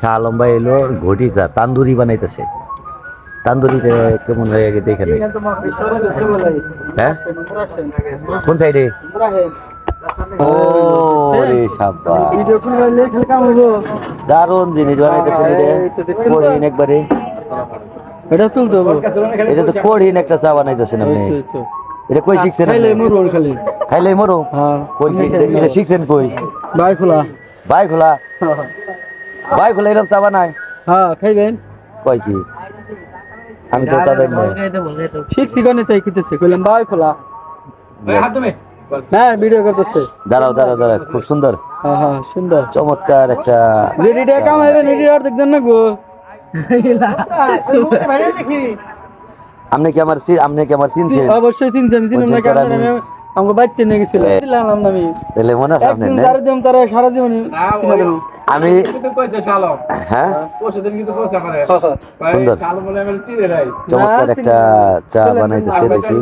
শাহ আলম ভাই এলো ঘটি চা তান্দুরি বানাইতেছে। তান্দুরিতে কেমন হয়ে গেছে দেখে নেই। হ্যাঁ? কোন সাইডে? ও রে সাব্বা দারুণ জিনিস বানাইতেছে রে। একবারে। এটা তুলতে হবে। এটা তো কঠিন একটা চা বানাইতেছেন আপনি। এটা কই শিখছেন খাইলে আপনি? খালি। খাইলে মরো হ্যাঁ। কই? এটা শিখছেন কই? বাই খোলা ভাই খোলা ভাই খোলা এরকম চা বানায় হ্যাঁ খাইবেন? কয় কি? আমি তো তাদের নাই শিখছি গনে তাই কিতেছে কইলাম বাই খোলা। হ্যাঁ ভিডিও করতেছে। দাঁড়াও দাঁড়াও দাঁড়াও খুব সুন্দর। হ্যাঁ হ্যাঁ সুন্দর। চমৎকার একটা রেডিটা কামাইবেন রেডি আর দেখবেন না গো। আপনি কি আমার চি- আপনি কি আমার চিনছেন? অবশ্যই চিনছি আমি চিনলাম না কারণ তারা আমি আমাকে বাইতে নিয়ে গেছিল। দিলাম আমি। তাহলে মনে আছে আপনার একদিন না? যারা দিলাম তারা সারা জীবন দেবো। আমি হ্যাঁ? সুন্দর। চমৎকার একটা চা বানাইতেছে দেখি।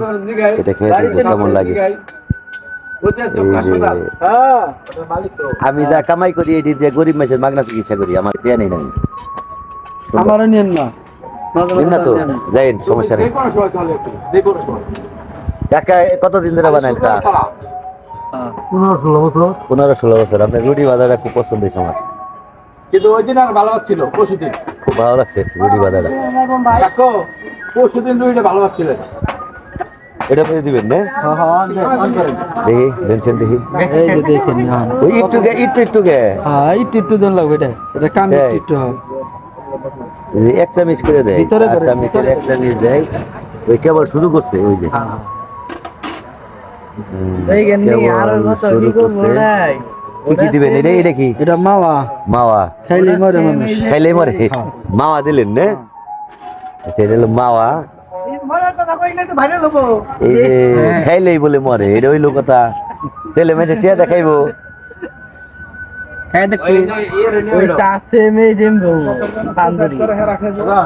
এটা খেয়ে কেমন লাগে। যে হ্যাঁ। আমি যা কামাই করি এটি দিয়ে গরিব মানুষের মাগনা চিকিৎসা করি আমার দেয়া নেই না। আমারও না। নিন না তো। যাইন সমস্যা নেই। কাকা কতদিন ধরে বানাই চা। পনেরো ষোলো বছর। পনেরো ষোলো বছর। আপনার রুটি বাজারটা খুব পছন্দ হয়েছে আমার। কিন্তু ওই দিন আর ভালো লাগছিল পরশু দিন খুব ভালো লাগছে রুটি বাজারটা দেখো পরশু দিন রুইটা ভালো লাগছিলেন এটা পেয়ে দিবেন না? হ্যাঁ হ্যাঁ অন করে- দেখি দেনছেন দেখি। এই যে দেখেন হ্যাঁ। ওই একটু গে একটু একটু গে। হ্যাঁ একটু একটু দেন লাগবে এটা। এটা কাম একটু একটু এক চামিচ করে দেয় ভিতরে করে, এক চামিচ দেয় ওই কেবল শুরু করছে ওই যে। হুম, কেবল শুরু করছে। কি কি দিবেন? এটা এটা কি এটা মাওয়া। মাওয়া। খাইলে মরে মানুষ। খাইলে মরে। মাওয়া দিলেন না? আচ্ছা এটা হলো মাওয়া। এই যে খাইলেই বলে মরে এটা হইল কথা। তেলে মেটে টিয়া দেখাইবো।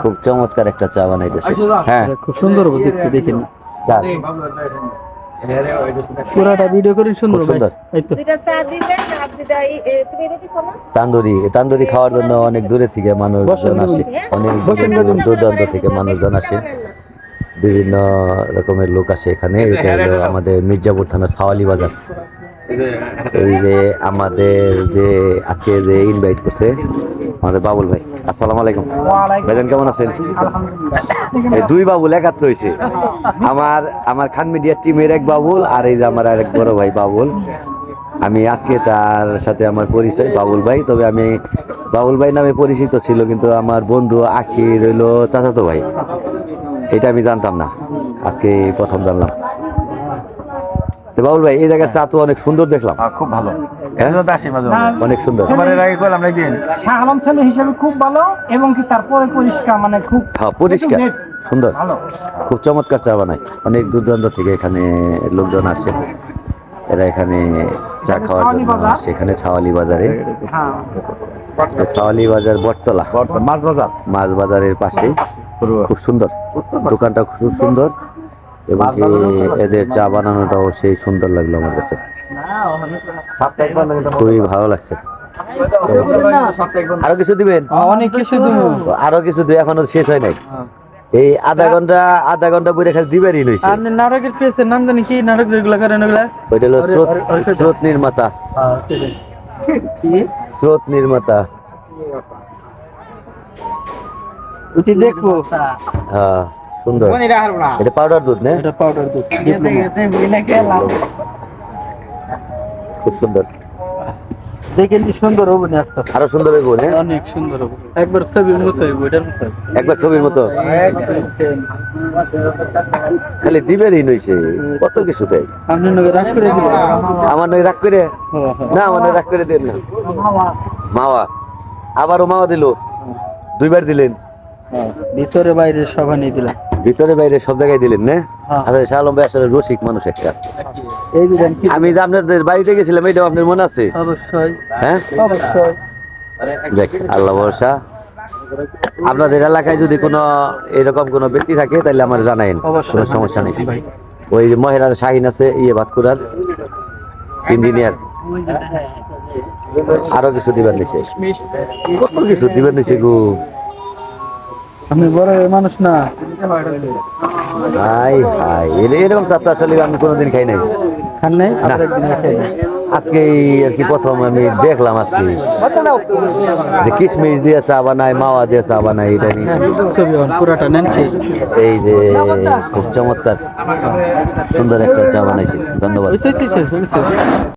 খুব চমৎকার একটা চা বানাইতেছে। হ্যাঁ। খুব সুন্দর দেখতে দেখেন। পুরাটা ভিডিও করে সুন্দর ভাই সুন্দর। এই তো। দুইটা চা দিবেন আর দুইটা তুমি রুটি খাও তান্দুরি তান্দুরি খাওয়ার জন্য অনেক দূরে থেকে মানুষজন আসে। অনেক দূর দূরান্ত থেকে মানুষজন আসে। বিভিন্ন রকমের লোক আসে এখানে। এটা হলো আমাদের মির্জাপুর থানার সাওয়ালি বাজার। এই যে আমাদের যে আজকে যে ইনভাইট করছে আমাদের বাবুল ভাই। আসসালামু আলাইকুম। ভাইজান কেমন আছেন? এই দুই বাবুল একাত্র হয়েছে। আমার আমার খান মিডিয়ার টিমের এক বাবুল আর এই যে আমার আরেক বড় ভাই বাবুল। আমি আজকে তার সাথে আমার পরিচয় বাবুল ভাই। তবে আমি বাবুল ভাই নামে পরিচিত ছিল কিন্তু আমার বন্ধু আখি রইল চাচাতো ভাই। এটা আমি জানতাম না। আজকে প্রথম জানলাম। বাবুল ভাই এই জায়গার চা তো অনেক সুন্দর দেখলাম। খুব ভালো। হ্যাঁ? অনেক সুন্দর। শাহ আলম ছেলে হিসেবে খুব ভালো এবং কি তারপরে পরিষ্কার মানে খুব হ্যাঁ পরিষ্কার। সুন্দর। খুব চমৎকার চা বানায়। অনেক দূর দূরান্ত থেকে এখানে লোকজন আসে। এরা এখানে চা খাওয়ার ছাওয়ালি জন্য এখানে ছাওয়ালি বাজারে। হ্যাঁ। ছাওয়ালি বাজার বটতলা। মাছ বাজার। মাছ বাজারের পাশে খুব সুন্দর। দোকানটা খুব সুন্দর। এবং কি এদের চা বানানোটাও সেই সুন্দর লাগল আমার কাছে। খুবই ভালো লাগছে। আরও কিছু দিবেন? হ্যাঁ, অনেক কিছু আরও কিছু দিয়ে এখনও শেষ হয় নাই। এই আধা ঘণ্টা আধা ঘণ্টা বইরে খালি দিবারই নইছে আর নাটকের পেয়েছে নাম জানি কি নাটক যেগুলো করেন ওগুলা ওইটা হলো স্রোত স্রোত নির্মাতা। কি? স্রোত নির্মাতা। উঠি দেখব। হ্যাঁ। সুন্দর। এটা পাউডার দুধ না? এটা পাউডার দুধ খুব সুন্দর। দেখেন কি সুন্দর হবে না আস্তে। আরও সুন্দর হইব না? অনেক সুন্দর হবে। একবার ছবির মতো হইব এটার মতো একবার ছবির মতো। খালি দিবেরই নইছে কত কিছু দেয়? আপনি নগে রাগ করে দিলেন আমার নয় রাগ করে? হ্যাঁ, হ্যাঁ। না আমার নয় রাগ করে দেন না। মাওয়া। আবারও মাওয়া দিল। দুইবার দিলেন। হ্যাঁ, ভিতরে বাইরে সবাই নিয়ে দিলাম। ভিতরে বাইরে সব জায়গায় দিলেন না? হ্যাঁ। আচ্ছা ভাই আসলে রসিক মানুষ একটা। আমি যে আপনাদের বাড়িতে গেছিলাম এটাও আপনার মনে আছে? অবশ্যই। হ্যাঁ? অবশ্যই। দেখ আল্লাহ ভরসা। আপনাদের এলাকায় যদি কোনো এরকম কোনো ব্যক্তি থাকে তাহলে আমার জানাইন। কোনো সমস্যা নেই। ওই যে মহেরার শাহিন আছে ইয়ে বাতকুরার ইঞ্জিনিয়ার। আরও কিছু দিবেন নিছে কত কিছু দিবেন নিছে গো। আপনি বড় মানুষ না। হাই হাই এর- এরকম চাপটা আসলে আমি কোনোদিন খাই নাই। খান নাই? আজকে আর কি প্রথম আমি দেখলাম আজকে। যে কিশমিশ দিয়ে চা বানায় মাওয়া দিয়ে চা বানায় এটা নিয়ে। পুরাটা নেন এই যে খুব চমৎকার সুন্দর একটা চা বানাইছে। ধন্যবাদ।